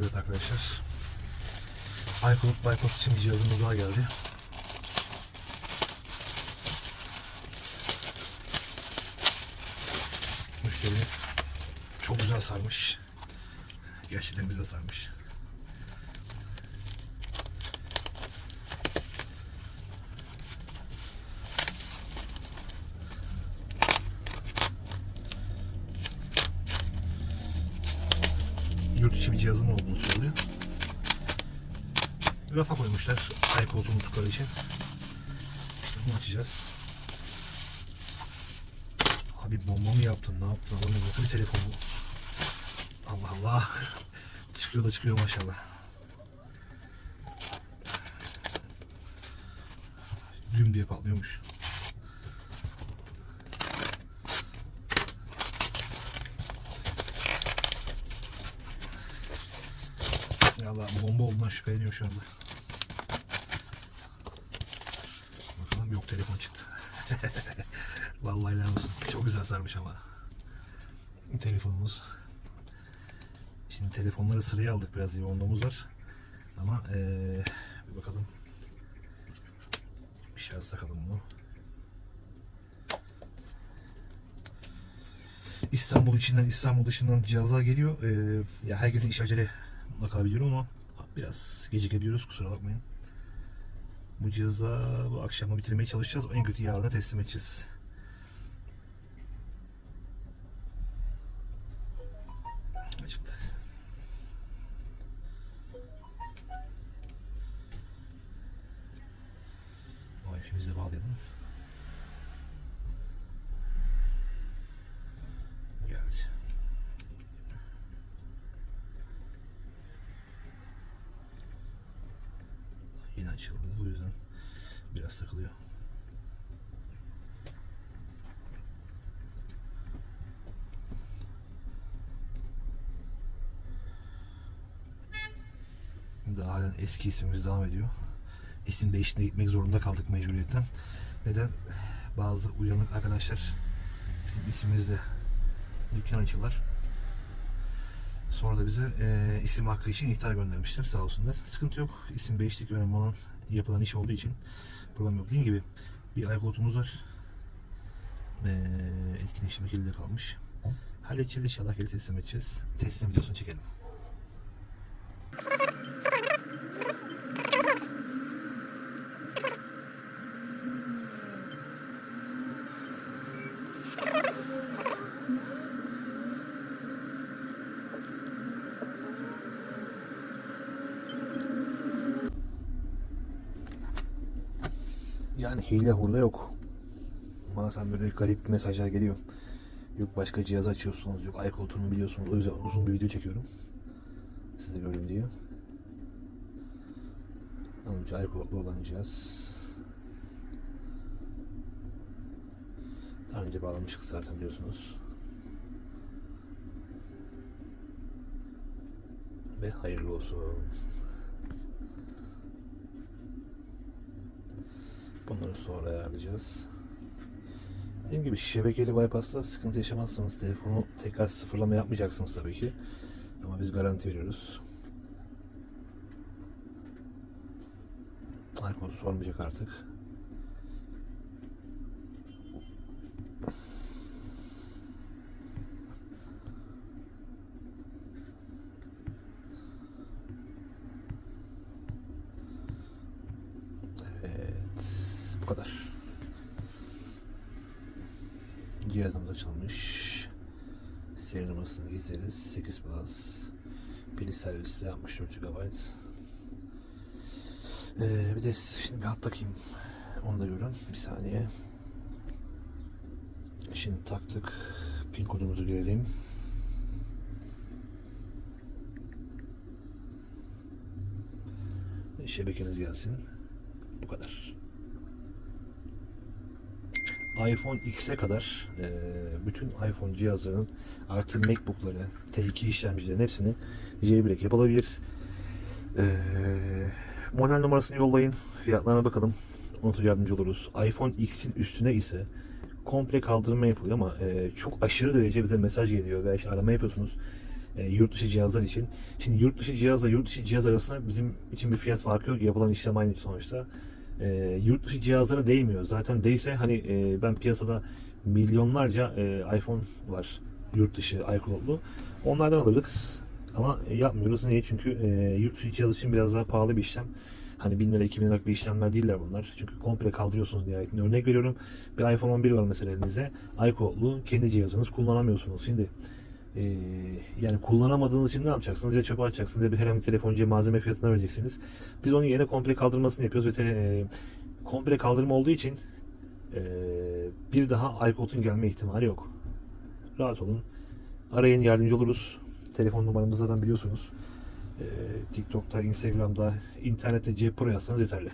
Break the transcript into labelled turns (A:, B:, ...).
A: Evet arkadaşlar. iCloud bypass için bir cihazımız daha geldi. Müşterimiz çok güzel sarmış. Gerçekten güzel sarmış. Rafa koymuşlar iCloud'u unuttukları için. Bunu açacağız. Abi bomba mı yaptın? Ne yaptın? Oğlum nasıl bir telefon bu? Allah Allah. çıkıyor da çıkıyor maşallah. Güm diye patlıyormuş. Allah bomba olduğundan şüpheleniyor şu anda. Yok telefon çıktı. Vallahi helal olsun. Çok güzel sarmış ama. Telefonumuz. Şimdi telefonları sıraya aldık biraz yoğunluğumuz var. Ama eee, bir bakalım. Bir şarj takalım bunu. İstanbul içinden İstanbul dışından cihazlar geliyor. Eee, ya herkesin iş acele mutlaka biliyorum ama biraz gecikebiliyoruz kusura bakmayın. Bu cihazı bu akşama bitirmeye çalışacağız. En kötü yarına teslim edeceğiz. Açıldı. Wi-Fi'mizi bağlayalım. Geldi. Açıldı. O yüzden biraz takılıyor. Daha halen eski ismimiz devam ediyor. İsim değişikliğine gitmek zorunda kaldık mecburiyetten. Neden? Bazı uyanık arkadaşlar bizim isimimizle dükkan açıyorlar. Sonra da bize e, isim hakkı için ihtar göndermişler sağ olsunlar. Sıkıntı yok. İsim değişiklik önemli olan yapılan iş olduğu için problem yok. Dediğim gibi bir iCloud'umuz var. E, etkileşim kilidi kalmış. Halledeceğiz inşallah geri teslim edeceğiz. Teslim videosunu çekelim. Yani hile hurda yok. Bazen böyle garip mesajlar geliyor. Yok başka cihaz açıyorsunuz, yok iCloud'unu biliyorsunuz. O yüzden uzun bir video çekiyorum. Siz de görün diye. Önce iCloud'lu olan cihaz. Daha önce bağlamıştık zaten biliyorsunuz. Ve hayırlı olsun. Bunları sonra ayarlayacağız. Dediğim gibi şebekeli bypass'ta sıkıntı yaşamazsınız. Telefonu tekrar sıfırlama yapmayacaksınız tabii ki. Ama biz garanti veriyoruz. iPhone sormayacak artık. Evet. Bu kadar. Cihazımız açılmış. Seri numarasını gizleriz. 8 Plus. Pili servisi 64 GB. Ee, bir de şimdi bir hat takayım. Onu da görün. Bir saniye. Şimdi taktık. Pin kodumuzu girelim. Şebekemiz gelsin. Bu kadar. iPhone X'e kadar e, bütün iPhone cihazlarının artı Macbook'ları, T2 işlemcilerin hepsini jailbreak yapılabilir. E, model numarasını yollayın. Fiyatlarına bakalım. Ona yardımcı oluruz. iPhone X'in üstüne ise komple kaldırma yapılıyor ama e, çok aşırı derece bize mesaj geliyor veya işte arama yapıyorsunuz. e, yurt dışı cihazlar için. Şimdi yurt dışı cihazla yurt dışı cihaz arasında bizim için bir fiyat farkı yok. Yapılan işlem aynı sonuçta. E, yurt dışı cihazlara değmiyor. Zaten değse hani e, ben piyasada milyonlarca e, iPhone var yurt dışı iCloud'lu. Onlardan alırdık. Ama yapmıyoruz. Niye? Çünkü e, yurt dışı cihaz için biraz daha pahalı bir işlem. Hani 1000 lira 2000 liralık bir işlemler değiller bunlar. Çünkü komple kaldırıyorsunuz nihayetinde. Örnek veriyorum bir iPhone 11 var mesela elinizde. iCloud'lu kendi cihazınız kullanamıyorsunuz. Şimdi e, yani kullanamadığınız için ne yapacaksınız? Ya çöpe atacaksınız ya bir herhangi bir telefoncuya malzeme fiyatına vereceksiniz. Biz onun yerine komple kaldırmasını yapıyoruz ve tele, e, komple kaldırma olduğu için e, bir daha iCloud'un gelme ihtimali yok. Rahat olun. Arayın yardımcı oluruz. Telefon numaramızı zaten biliyorsunuz. E, TikTok'ta, Instagram'da, internette C Pro yazsanız yeterli.